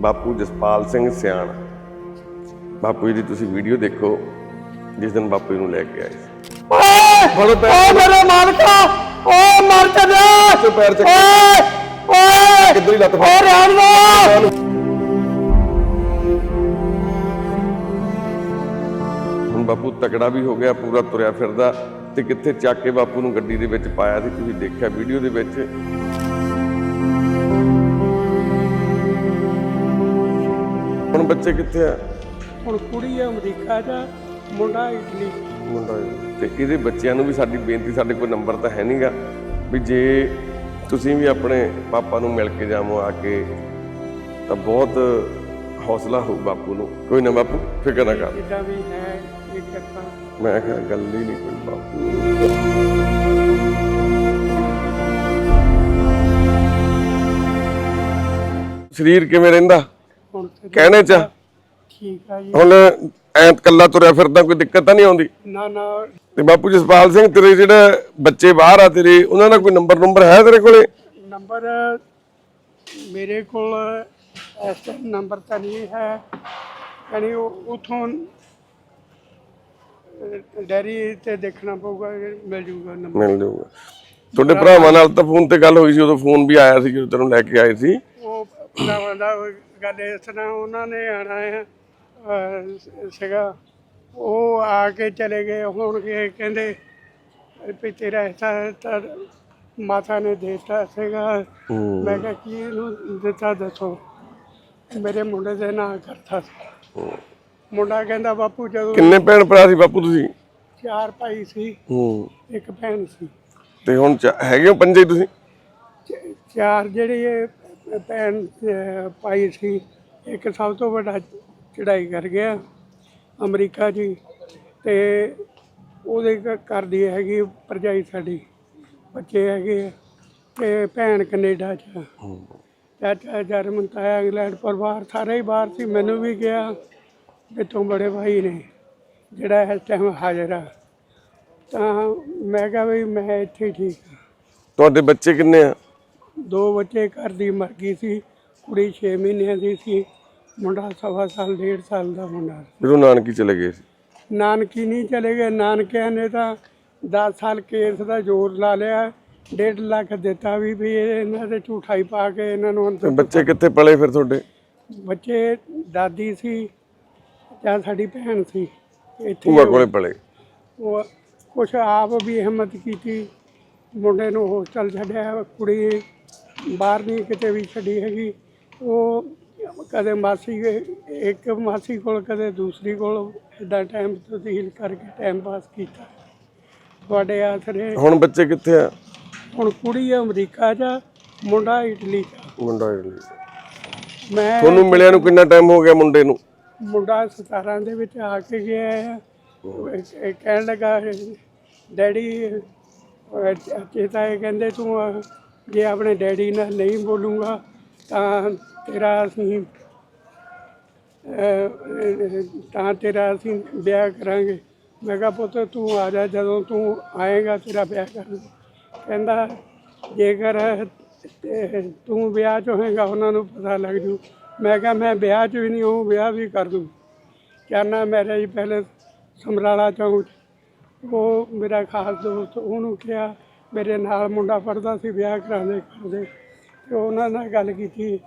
ਬਾਪੂ ਜਸਪਾਲ ਸਿੰਘ ਸਿਆਣ ਬਾਪੂ ਜੀ ਦੀ ਤੁਸੀਂ ਵੀਡੀਓ ਦੇਖੋ ਜਿਸ ਦਿਨ ਬਾਪੂ ਜੀ ਨੂੰ ਲੈ ਕੇ ਆਏ ਸੀ ਓਏ ਫੜੋ ਪੈਰ। ਓ ਮੇਰੇ ਮਾਲਕਾ ਓ ਮਰ ਚੱਲਿਆ ਚੋ ਪੈਰ ਚੱਕ। ਓਏ ਓਏ ਕਿੱਧਰ ਹੀ ਲੱਤ ਫੜ। ਓ ਰਹਿਣ ਦੋ ਹੁਣ ਬਾਪੂ ਤਕੜਾ ਵੀ ਹੋ ਗਿਆ ਪੂਰਾ ਤੁਰਿਆ ਫਿਰਦਾ ਤੇ ਕਿੱਥੇ ਚੱਕ ਕੇ ਬਾਪੂ ਨੂੰ ਗੱਡੀ ਦੇ ਵਿੱਚ ਪਾਇਆ ਸੀ ਤੁਸੀਂ ਦੇਖਿਆ ਵੀਡੀਓ ਦੇ ਵਿੱਚ ਬੱਚੇ ਕਿੱਥੇ ਆ? ਹੁਣ ਕੁੜੀ ਅਮਰੀਕਾ ਦਾ ਮੁੰਡਾ ਇਟਲੀ। ਮੁੰਡਾ ਤੇ ਇਹਦੇ ਬੱਚਿਆਂ ਨੂੰ ਵੀ ਸਾਡੀ ਬੇਨਤੀ ਸਾਡੇ ਕੋਲ ਨੰਬਰ ਤਾਂ ਹੈ ਨਹੀਂਗਾ ਵੀ ਜੇ ਤੁਸੀਂ ਵੀ ਆਪਣੇ ਪਾਪਾ ਨੂੰ ਮਿਲ ਕੇ ਜਾਵੋ ਆ ਕੇ ਤਾਂ ਬਹੁਤ ਹੌਸਲਾ ਹੋਊ ਬਾਪੂ ਨੂੰ। ਕੋਈ ਨਾ ਬਾਪੂ ਫਿਕਰ ਨਾ ਕਰ। ਜਿੱਦਾਂ ਵੀ ਹੈ ਇਹ ਕਰਤਾ ਮੈਂ ਕਿਹਾ ਗੱਲ ਹੀ ਨਹੀਂ ਕੋਈ ਬਾਪੂ। ਸਰੀਰ ਕਿਵੇਂ ਰਹਿੰਦਾ? ਹੁਣ ਤੇ ਕਹਿਣੇ ਚ ਠੀਕ ਆ ਜੀ। ਹੁਣ ਐਂ ਕੱਲਾ ਤੁਰਿਆ ਫਿਰਦਾ ਕੋਈ ਦਿੱਕਤ ਤਾਂ ਨਹੀਂ ਆਉਂਦੀ? ਨਾ ਨਾ। ਤੇ ਬਾਪੂ ਜਸਪਾਲ ਸਿੰਘ ਤੇਰੇ ਜਿਹੜੇ ਬੱਚੇ ਬਾਹਰ ਆ ਤੇਰੇ ਉਹਨਾਂ ਦਾ ਕੋਈ ਨੰਬਰ ਨੰਬਰ ਹੈ ਤੇਰੇ ਕੋਲੇ? ਨੰਬਰ ਮੇਰੇ ਕੋਲ ਇਸ ਨੰਬਰ ਤਾਂ ਨਹੀਂ ਹੈ। ਯਾਨੀ ਉਥੋਂ ਡੈਰੀ ਤੇ ਦੇਖਣਾ ਪਊਗਾ ਮਿਲ ਜੂਗਾ ਨੰਬਰ ਮਿਲ ਜਾਊਗਾ ਤੁਹਾਡੇ ਭਰਾਵਾਂ ਨਾਲ ਤਾਂ ਫੋਨ ਤੇ ਗੱਲ ਹੋਈ ਸੀ ਉਦੋਂ ਫੋਨ ਵੀ ਆਇਆ ਸੀ ਜਦੋਂ ਤੈਨੂੰ ਲੈ ਕੇ ਆਏ ਸੀ। ਭਰਾਵਾਂ ਦਾ ਗੱਲ ਇਸ ਤਰ੍ਹਾਂ ਉਹਨਾਂ ਨੇ ਆਣਾ ਹੈ ਸੀਗਾ। ਉਹ ਆ ਕੇ ਚਲੇ ਗਏ। ਹੁਣ ਕਿ ਕਹਿੰਦੇ ਵੀ ਤੇਰਾ ਹਿੱਸਾ ਤਾਂ ਮਾਤਾ ਨੇ ਦੇਤਾ ਸੀਗਾ। ਮੈਂ ਕਿਹਾ ਕੀ ਇਹਨੂੰ ਦਿੱਤਾ ਦੱਸੋ? ਮੇਰੇ ਮੁੰਡੇ ਦੇ ਨਾਂ ਕਰਤਾ ਸੀ। ਮੁੰਡਾ ਕਹਿੰਦਾ ਬਾਪੂ ਜਦੋਂ ਕਿੰਨੇ ਭੈਣ ਭਰਾ ਸੀ ਬਾਪੂ ਤੁਸੀਂ? ਚਾਰ ਭਾਈ ਸੀ। ਹੂੰ। ਇੱਕ ਭੈਣ ਸੀ। ਤੇ ਹੁਣ ਹੈਗੇ ਹੋ ਪੰਜੇ ਤੁਸੀਂ? ਚਾਰ ਜਿਹੜੇ ਇਹ ਭੈਣ ਭਾਈ ਸੀ ਇੱਕ ਸਭ ਤੋਂ ਵੱਡਾ ਚੜਾਈ ਕਰ ਗਿਆ ਅਮਰੀਕਾ ਜੀ ਤੇ ਉਹਦੇ ਘ- ਘਰ ਦੀ ਹੈਗੀ ਭਰਜਾਈ ਸਾਡੀ ਬੱਚੇ ਹੈਗੇ ਤੇ ਭੈਣ ਕੈਨੇਡਾ ਚ। ਚਾਚਾ ਜਰਮਨ ਤਾਇਆ ਇੰਗਲੈਂਡ ਪਰਿਵਾਰ ਸਾਰੇ ਹੀ ਬਾਹਰ ਸੀ ਮੈਨੂੰ ਵੀ ਗਿਆ ਤੂੰ ਬੜੇ ਭਾਈ ਨੇ ਜਿਹੜਾ ਇਸ ਟਾਈਮ ਹਾਜ਼ਰ ਆ। ਤਾਂ ਮੈਂ ਕਿਹਾ ਵੀ ਮੈਂ ਇੱਥੇ ਠੀਕ ਤੁਹਾਡੇ ਬੱਚੇ ਕਿੰਨੇ ਆ? ਦੋ ਬੱਚੇ ਘਰ ਦੀ ਮਰ ਗਈ ਸੀ ਕੁੜੀ 6 ਮਹੀਨਿਆਂ ਦੀ ਸੀ ਮੁੰਡਾ ਸਵਾ ਸਾਲ ਡੇਢ ਸਾਲ ਦਾ ਮੁੰਡਾ ਜਦੋਂ ਨਾਨਕੀ ਚਲੇ ਗਏ ਸੀ? ਨਾਨਕੀ ਨਹੀਂ ਚਲੇ ਗਏ ਨਾਨਕਿਆਂ ਨੇ ਤਾਂ 10 ਸਾਲ ਕੇਸ ਦਾ ਜ਼ੋਰ ਲਾ ਲਿਆ ਡੇਢ ਲੱਖ ਦਿੱਤਾ ਵੀ ਵੀ ਇਹ ਇਹਨਾਂ ਦੇ ਝੂਠਾਈ ਪਾ ਕੇ ਇਹਨਾਂ ਨੂੰ ਅੰਦਰ ਬੱਚੇ ਕਿੱਥੇ ਪਲੇ ਫਿਰ ਤੁਹਾਡੇ? ਬੱਚੇ ਦਾਦੀ ਸੀ ਜਾਂ ਸਾਡੀ ਭੈਣ ਸੀ ਇੱਥੇ ਭੂਆ ਕੋਲੇ ਪਲੇ। ਉਹ ਕੁਛ ਆਪ ਵੀ ਹਿੰਮਤ ਕੀਤੀ ਮੁੰਡੇ ਨੂੰ ਹੋਸਟਲ ਛੱਡਿਆ ਕੁੜੀ ਬਾਹਰ ਨਹੀਂ ਕਿਤੇ ਵੀ ਛੱਡੀ ਹੈਗੀ ਉਹ ਕਦੇ ਮਾਸੀ ਦੇ- ਇੱਕ ਮਾਸੀ ਕੋਲ ਕਦੇ ਦੂਸਰੀ ਕੋਲ ਇਦਾਂ ਟਾਈਮ ਤਬਦੀਲ ਕਰਕੇ ਟਾਈਮ ਪਾਸ ਕੀਤਾ। ਤੁਹਾਡੇ ਆਸਰੇ ਹੁਣ ਬੱਚੇ ਕਿੱਥੇ ਆ? ਹੁਣ ਕੁੜੀ ਅਮਰੀਕਾ 'ਚ ਆ, ਮੁੰਡਾ ਇਟਲੀ 'ਚ। ਆ। ਮੁੰਡਾ ਇਟਲੀ ਮੈਂ ਤੁਹਾਨੂੰ ਮਿਲਿਆ ਨੂੰ ਕਿੰਨਾ ਟਾਈਮ ਹੋ ਗਿਆ ਮੁੰਡੇ ਨੂੰ? ਮੁੰਡਾ 17 ਦੇ ਵਿੱਚ ਆ ਕੇ ਗਿਆ ਹੈ ਇਹ- ਇਹ ਕਹਿਣ ਲੱਗਾ ਡੈਡੀ ਅਹ ਚੇਤਾ ਇਹ ਕਹਿੰਦੇ ਤੂੰ ਅਹ, ਜੇ ਆਪਣੇ ਡੈਡੀ ਨਾਲ ਨਹੀਂ ਬੋਲੂੰਗਾ ਤਾਂ ਤੇਰਾ ਅਸੀਂ ਤਾਂ ਤੇਰਾ ਅਸੀਂ ਵਿਆਹ ਕਰਾਂਗੇ। ਮੈਂ ਕਿਹਾ ਪੁੱਤ ਤੂੰ ਆ ਜਾ, ਜਦੋਂ ਤੂੰ ਆਏਗਾ ਤੇਰਾ ਵਿਆਹ ਕਰਾਂਗੇ ਕਹਿੰਦਾ, ਜੇਕਰ ਤੂੰ ਵਿਆਹ 'ਚ ਹੋਏਗਾ ਉਹਨਾਂ ਨੂੰ ਪਤਾ ਲੱਗ ਜੂ। ਮੈਂ ਕਿਹਾ, ਮੈਂ ਵਿਆਹ 'ਚ ਵੀ ਨਹੀਂ ਹੂੰ ਵਿਆਹ ਵੀ ਕਰ ਦੂੰ। ਕਿਆਨਾ ਮੈਰਿਜ ਪਹਿਲੇ ਸਮਰਾਲਾ ਚੌਂਕ 'ਚ। ਉਹ ਮੇਰਾ ਖਾਸ ਦੋਸਤ ਉਹਨੂੰ ਕਿਹਾ ਮੇਰੇ ਨਾਲ ਮੁੰਡਾ ਪੜਦਾ ਸੀ ਵਿਆਹ ਕਰਾਉਂਦੇ ਕਰਦੇ ਤੇ ਉਹਨਾਂ ਨਾਲ ਗੱਲ ਕੀਤੀ।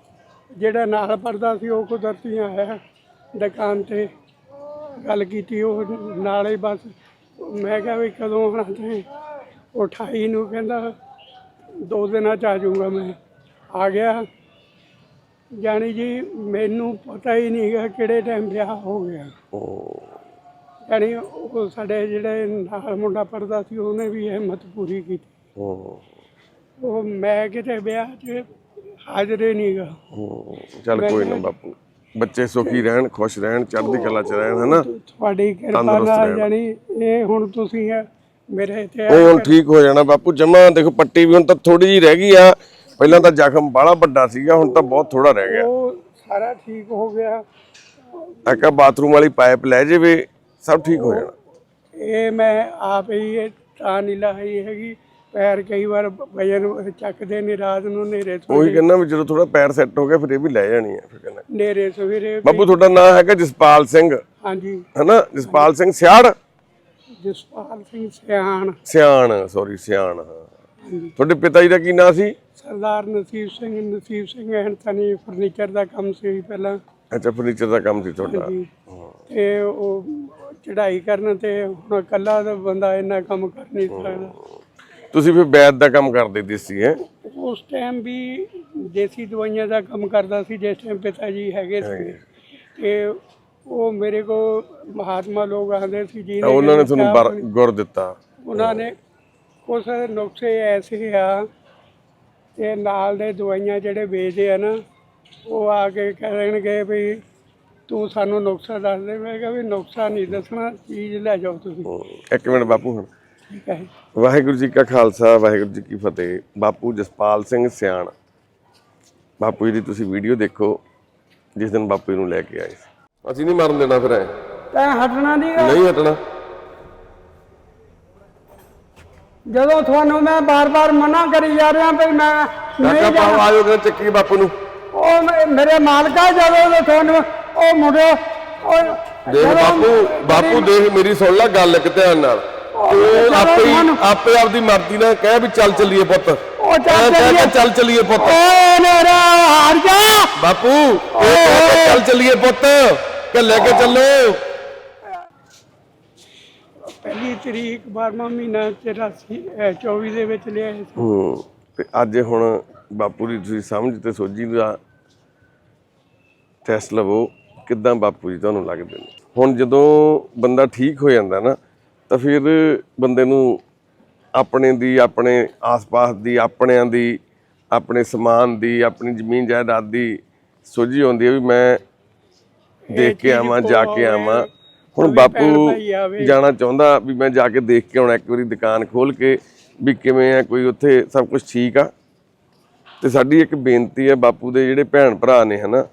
ਜਿਹੜਾ ਨਾਲ ਪੜਦਾ ਸੀ ਉਹ ਕੁਦਰਤੀ ਆਇਆ ਦੁਕਾਨ ਤੇ। ਗੱਲ ਕੀਤੀ ਉਹ ਨਾਲ ਬਸ ਮੈਂ ਕਿਹਾ ਵੀ ਕਦੋਂ ਆਉਣਾ ਤੇ ਉਹ 28 ਨੂੰ ਕਹਿੰਦਾ ਦੋ ਦਿਨਾਂ ਚ ਆ ਜਾਊਂਗਾ ਮੈਂ। ਆ ਗਿਆ। ਜਾਣੀ ਜੀ ਮੈਨੂੰ ਪਤਾ ਹੀ ਨਹੀਂਗਾ ਕਿਹੜੇ ਟਾਈਮ ਵਿਆਹ ਹੋ ਗਿਆ। ਜਾਣੀ ਉਹ ਸਾਡੇ ਜਿਹੜੇ ਨਾਲ ਮੁੰਡਾ ਪੜਦਾ ਸੀ ਉਹਨੇ ਵੀ ਹਿੰਮਤ ਪੂਰੀ ਕੀਤੀ। ਹੂੰ ਉਹ ਮੈਂ ਕਿਤੇ ਵਿਆਹ 'ਚ ਹਾਜ਼ਰ ਨਹੀਂਗਾ ਹੂੰ ਚੱਲ ਕੋਈ ਨਾ ਬਾਪੂ। ਬੱਚੇ ਸੁਖੀ ਰਹਿਣ ਖੁਸ਼ ਰਹਿਣ ਚੜ੍ਹਦੀ ਕਲਾ ਚ ਰਹਿਣ ਹਨਾ? ਤੁਹਾਡੀ ਕਿਰਪਾ ਨਾਲ। ਜਾਣੀ ਇਹ ਹੁਣ ਤੁਸੀਂ ਮੇਰੇ ਤੇ ਉਹ ਹੁਣ ਠੀਕ ਹੋ ਜਾਣਾ ਬਾਪੂ ਜਮਾ ਦੇਖੋ ਪੱਟੀ ਵੀ ਹੁਣ ਤਾਂ ਥੋੜੀ ਜੀ ਰਹਿ ਗਈ ਆ। ਪਹਿਲਾਂ ਤਾਂ ਜ਼ਖਮ ਬਾਹਲਾ ਵੱਡਾ ਸੀਗਾ ਹੁਣ ਤਾਂ ਬਹੁਤ ਥੋੜਾ ਰਹਿ ਗਿਆ। ਉਹ ਸਾਰਾ ਠੀਕ ਹੋ ਗਿਆ। ਆਕਾ ਬਾਥਰੂਮ ਵਾਲੀ ਪਾਈਪ ਲੈ ਜਾਵੇ ਸਭ ਠੀਕ ਹੋ ਜਾਣਾ। ਇਹ ਮੈਂ ਆਪ ਹੀ ਇਹ ਤਾਂ ਨਹੀਂ ਲਾਈ ਹੈਗੀ। ਪੈਰ ਕਈ ਵਾਰ ਵਜਨ ਚੱਕਦੇ ਨਹੀਂ ਰਾਤ ਨੂੰ ਨੇਰੇ ਉਹੀ ਕਹਿੰਦਾ ਵੀ ਜਦੋਂ ਥੋੜਾ ਪੈਰ ਸੈੱਟ ਹੋ ਗਿਆ ਫਿਰ ਇਹ ਵੀ ਲੈ ਜਾਣੀ ਆ ਫਿਰ ਕਹਿੰਦਾ। ਨੇਰੇ ਸਵੇਰੇ ਵੀ- ਬਾਪੂ ਤੁਹਾਡਾ ਨਾਮ ਹੈਗਾ ਜਸਪਾਲ ਸਿੰਘ। ਹਾਂਜੀ। ਹਨਾ? ਜਸਪਾਲ ਸਿੰਘ ਸਿਆੜ? ਜਸਪਾਲ ਸਿੰਘ ਸਿਆਣ। ਸਿਆਣ ਸੌਰੀ ਸਿਆਣ ਹਾਂ। ਤੁਹਾਡੇ ਪਿਤਾ ਜੀ ਦਾ ਕੀ ਨਾਂ ਸੀ? ਸਰਦਾਰ ਨਸੀਬ ਸਿੰਘ ਨਸੀਬ ਸਿੰਘ ਐਨ ਤਨੀ ਫਰਨੀਚਰ ਦਾ ਕੰਮ ਸੀ ਪਹਿਲਾਂ। ਅੱਛਾ ਫਰਨੀਚਰ ਦਾ ਕੰਮ ਸੀ ਤੁਹਾਡਾ। ਜੀ ਤੇ ਉਹ ਚੜ੍ਹਾਈ ਕਰਨ ਤੇ ਹੁਣ ਇਕੱਲਾ ਤਾਂ ਬੰਦਾ ਇੰਨਾ ਕੰਮ ਕਰ ਨਹੀਂ ਸਕਦਾ। ਤੁਸੀਂ ਫਿਰ ਬੈਦ ਦਾ ਕੰਮ ਕਰਦੇ ਦੇਸੀ ਹੈ? ਉਸ ਟਾਈਮ ਵੀ ਦੇਸੀ ਦਵਾਈਆਂ ਦਾ ਕੰਮ ਕਰਦਾ ਸੀ ਜਿਸ ਟਾਈਮ ਪਿਤਾ ਜੀ ਹੈਗੇ ਸੀ। ਤੇ ਉਹ ਮੇਰੇ ਕੋ ਮਹਾਤਮਾ ਲੋਕ ਆਉਂਦੇ ਸੀ ਜੀ ਉਹਨਾਂ ਨੇ ਤੁਹਾਨੂੰ ਗੁਰ ਦਿੱਤਾ। ਉਹਨਾਂ ਨੇ ਕੁਝ ਨੁਕਸੇ ਐਸੇ ਆ ਤੇ ਨਾਲ ਦੇ ਦਵਾਈਆਂ ਜਿਹੜੇ ਵੇਚਦੇ ਆ ਨਾ ਉਹ ਆ ਕੇ ਕਹਿਣਗੇ ਵੀ ਤੂੰ ਸਾਨੂੰ ਨੁਕਸਾ ਦੱਸ ਦੇ। ਮੈਂ ਕਿਹਾ ਵੀ ਨੁਕਸਾ ਨਹੀਂ ਦੱਸਣਾ ਚੀਜ਼ ਲੈ ਜਾਓ ਤੁਸੀਂ। ਇੱਕ ਮਿੰਟ ਬਾਪੂ ਹੁਣ। ਠੀਕ ਹੈ ਵਾਹਿਗੁਰੂ ਜੀ ਕਾ ਖਾਲਸਾ ਵਾਹਿਗੁਰੂ ਜੀ ਕੀ ਫਤਿਹ। ਬਾਪੂ ਜਸਪਾਲ ਸਿੰਘ ਸਿਆਣ। ਬਾਪੂ ਜੀ ਦੀ ਤੁਸੀਂ ਵੀਡੀਓ ਦੇਖੋ ਜਿਸ ਦਿਨ ਬਾਪੂ ਜੀ ਨੂੰ ਲੈ ਕੇ ਆਏ ਸੀ। ਅਸੀਂ ਨਹੀਂ ਮਰਨ ਦੇਣਾ ਫਿਰ ਐ। ਤੈਂ ਹਟਣਾ ਨਹੀਂ ਨਹੀਂ ਹਟਣਾ। ਜਦੋਂ ਤੁਹਾਨੂੰ ਮੈਂ ਬਾਰ-ਬਾਰ ਮਨਾ ਕਰੀ ਜਾ ਰਿਹਾ ਵੀ ਮੈਂ ਕਾਕਾ ਨਹੀਂ ਪਾਓ ਆਇਓ ਕਿ ਚੱਕੀ ਬਾਪੂ ਨੂੰ। ਉਹ ਮੇ- ਮੇਰੇ ਮਾਲਕਾ ਜਦੋਂ ਦੇ ਤੁਹਾਨੂੰ ਉਹ ਮੁੰਡੇ ਉਹ ਦੇਖ ਜਦੋਂ ਬਾਪੂ ਬਾਪੂ ਦੇਖ ਮੇਰੀ ਸੁਣ ਲੈ ਗੱਲ ਇੱਕ ਧਿਆਨ ਨਾਲ। ਤੂੰ ਆਪੇ ਹੀ ਆਪੇ ਆਪਦੀ ਮਰਜ਼ੀ ਨਾਲ ਕਹਿ ਵੀ ਚੱਲ ਚੱਲੀਏ ਪੁੱਤ। ਉਹ ਚੱਲ ਐਂ ਕਹਿ ਕੇ ਚੱਲੀਏ। ਚੱਲ ਚੱਲੀਏ ਪੁੱਤ। ਓ ਮੇਰਾ ਹਾਰ ਜਾ। ਬਾਪੂ ਇਹ ਕਹਿ ਕੇ ਚੱਲ ਚੱਲੀਏ ਪੁੱਤ। ਕਿ ਲੈ ਕੇ ਚੱਲੋ। ਪਹਿਲੀ ਤਰੀਕ 12ਵਾਂ ਮਹੀਨਾ 84 ਅਹ 24 ਦੇ ਵਿੱਚ ਲਿਆ ਸੀ। ਹੂੰ ਤੇ ਅੱਜ ਹੁਣ ਬਾਪੂ ਦੀ ਤੁਸੀਂ ਸਮਝ ਤੇ ਸੋਝੀ ਦਾ ਟੈਸਟ ਲਵੋ ਕਿਦਾਂ ਬਾਪੂ ਜੀ ਤੁਹਾਨੂੰ ਲੱਗਦੇ ਨੇ? ਹੁਣ ਜਦੋਂ ਬੰਦਾ ਠੀਕ ਹੋ ਜਾਂਦਾ ਨਾ ਤਾਂ ਫਿਰ ਬੰਦੇ ਨੂੰ ਆਪਣੇ ਦੀ ਆਪਣੇ ਆਸ-ਪਾਸ ਦੀ ਆਪਣਿਆਂ ਦੀ ਆਪਣੇ ਸਮਾਨ ਦੀ ਆਪਣੀ ਜ਼ਮੀਨ ਜਾਇਦਾਦ ਦੀ ਸੋਝੀ ਆਉਂਦੀ ਹੈ ਵੀ ਮੈਂ ਦੇਖ ਕੇ ਆਵਾਂ ਜਾ ਕੇ ਆਵਾਂ ਕੋਈ ਹੁਣ ਬਾਪੂ। ਜਾਣਾ ਚਾਹੁੰਦਾ ਵੀ ਮੈਂ ਜਾ ਕੇ ਦੇਖ ਕੇ ਆਉਣਾ ਇੱਕ ਵਾਰੀ ਦੁਕਾਨ ਖੋਲ ਕੇ ਵੀ ਕਿਵੇਂ ਆ ਕੋਈ ਉੱਥੇ ਸਭ ਕੁਝ ਠੀਕ ਆ ਤੇ ਸਾਡੀ ਇੱਕ ਬੇਨਤੀ ਹੈ ਬਾਪੂ ਦੇ ਜਿਹੜੇ ਭੈਣ ਭਰਾ ਨੇ ਹਨਾ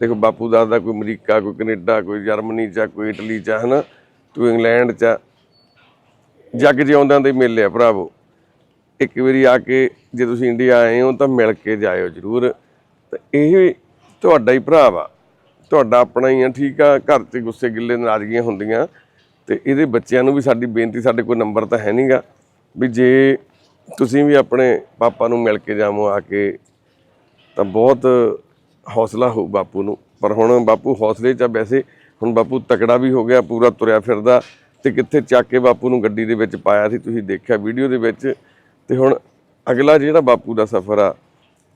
ਦੇਖੋ ਬਾਪੂ ਦਾ ਦਾ ਕੋਈ ਅਮਰੀਕਾ ਕੋਈ ਕੈਨੇਡਾ ਕੋਈ ਜਰਮਨੀ ਚ ਕੋਈ ਇਟਲੀ ਚ ਹਨਾ ਤੂੰ ਇੰਗਲੈਂਡ ਚ ਆ। ਜੱਗ ਜਿਉਂਦਿਆਂ ਦੇ ਮੇਲੇ ਆ ਭਰਾਵੋ। ਇੱਕ ਵਾਰੀ ਆ ਕੇ ਜੇ ਤੁਸੀਂ ਇੰਡੀਆ ਆਏ ਹੋ ਤਾਂ ਮਿਲ ਕੇ ਜਾਇਓ ਜਰੂਰ। ਤੇ ਇਹ ਤੁਹਾਡਾ ਹੀ ਭਰਾ ਵਾ। ਤੁਹਾਡਾ ਆਪਣਾ ਹੀ ਆ, ਠੀਕ ਆ, ਘਰ 'ਚ ਗੁੱਸੇ ਗਿੱਲੇ ਨਾਰਾਜ਼ਗੀਆਂ ਹੁੰਦੀਆਂ। ਤੇ ਇਹਦੇ ਬੱਚਿਆਂ ਨੂੰ ਵੀ ਸਾਡੀ ਬੇਨਤੀ, ਸਾਡੇ ਕੋਲ ਨੰਬਰ ਤਾਂ ਹੈ ਨਹੀਂਗਾ। ਵੀ ਜੇ ਤੁਸੀਂ ਵੀ ਆਪਣੇ ਪਾਪਾ ਨੂੰ ਮਿਲ ਕੇ ਜਾਵੋ ਆ ਕੇ, ਤਾਂ ਬਹੁਤ ਹੌਸਲਾ ਹੋ ਬਾਪੂ ਨੂੰ। ਪਰ ਹੁਣ ਬਾਪੂ ਹੌਸਲੇ 'ਚ ਆ ਵੈਸੇ। ਹੁਣ ਬਾਪੂ ਤਕੜਾ ਵੀ ਹੋ ਗਿਆ, ਪੂਰਾ ਤੁਰਿਆ ਫਿਰਦਾ। ਤੇ ਕਿੱਥੇ ਚੱਕ ਕੇ ਬਾਪੂ ਨੂੰ ਗੱਡੀ ਦੇ ਵਿੱਚ ਪਾਇਆ ਸੀ ਤੁਸੀਂ ਦੇਖਿਆ ਵੀਡੀਓ ਦੇ ਵਿੱਚ। ਤੇ ਹੁਣ ਅਗਲਾ ਜਿਹੜਾ ਬਾਪੂ ਦਾ ਸਫ਼ਰ ਆ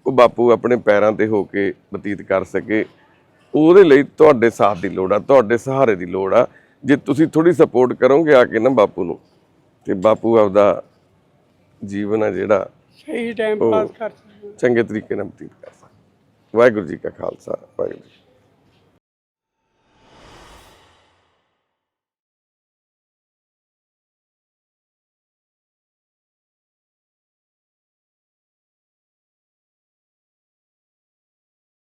ਉਹ ਬਾਪੂ ਆਪਣੇ ਪੈਰਾਂ ਤੇ ਹੋ ਕੇ ਬਤੀਤ ਕਰ ਸਕੇ। ਉਹਦੇ ਲਈ ਤੁਹਾਡੇ ਸਾਥ ਦੀ ਲੋੜ ਆ ਤੁਹਾਡੇ ਸਹਾਰੇ ਦੀ ਲੋੜ ਆ। ਜੇ ਤੁਸੀਂ ਥੋੜੀ ਸਪੋਰਟ ਕਰੋਗੇ ਆ ਕੇ ਨਾ ਬਾਪੂ ਨੂੰ ਤੇ ਬਾਪੂ ਆਪਦਾ ਜੀਵਨ ਆ ਜਿਹੜਾ ਸਹੀ ਟਾਈਮ ਪਾਸ ਕਰ ਚੰਗੇ ਤਰੀਕੇ ਨਾਲ ਬਤੀਤ ਕਰ ਸਕਦਾ। ਵਾਹਿਗੁਰੂ ਜੀ ਕਾ ਖਾਲਸਾ ਵਾਹਿਗੁਰੂ।